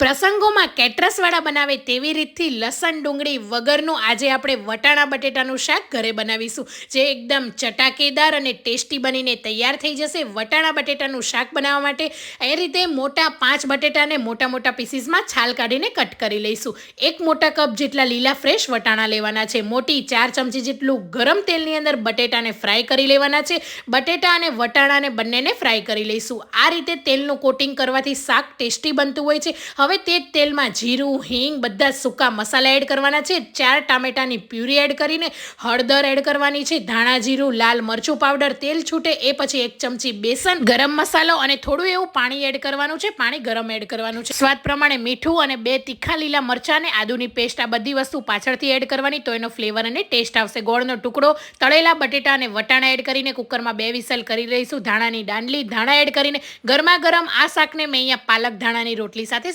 પ્રસંગોમાં કેટરસવાળા બનાવે તેવી રીતથી લસણ, ડુંગળી વગરનું આજે આપણે વટાણા, બટેટાનું શાક ઘરે બનાવીશું. જે એકદમ ચટાકેદાર અને ટેસ્ટી બનીને તૈયાર થઈ જશે. વટાણા, બટેટાનું શાક બનાવવા માટે એ રીતે મોટા પાંચ બટેટાને મોટા મોટા પીસીસમાં છાલ કાઢીને કટ કરી લઈશું. એક મોટા કપ જેટલા લીલા ફ્રેશ વટાણા લેવાના છે. મોટી ચાર ચમચી જેટલું ગરમ તેલની અંદર બટેટાને ફ્રાય કરી લેવાના છે. બટેટા અને વટાણાને બંનેને ફ્રાય કરી લઈશું. આ રીતે તેલનું કોટિંગ કરવાથી શાક ટેસ્ટી બનતું હોય છે. હવે તે જ તેલમાં જીરું, હિંગ બધા સૂકા મસાલા એડ કરવાના છે. ચાર ટામેટાની પ્યુરી એડ કરીને હળદર એડ કરવાની છે. ધાણા જીરું, લાલ મરચું પાવડર, તેલ છૂટે એ પછી એક ચમચી બેસન, ગરમ મસાલો અને થોડું એવું પાણી એડ કરવાનું છે. પાણી ગરમ એડ કરવાનું છે. સ્વાદ પ્રમાણે મીઠું અને બે તીખા લીલા મરચા અને આદુની પેસ્ટ આ બધી વસ્તુ પાછળથી એડ કરવાની. તો એનો ફ્લેવર અને ટેસ્ટ આવશે. ગોળનો ટુકડો, તળેલા બટેટા અને વટાણા એડ કરીને કુકરમાં બે વિસલ કરી લઈશું. ધાણાની દાંડલી ધાણા એડ કરીને ગરમા ગરમ આ શાકને મેં અહીંયા પાલક ધાણાની રોટલી સાથે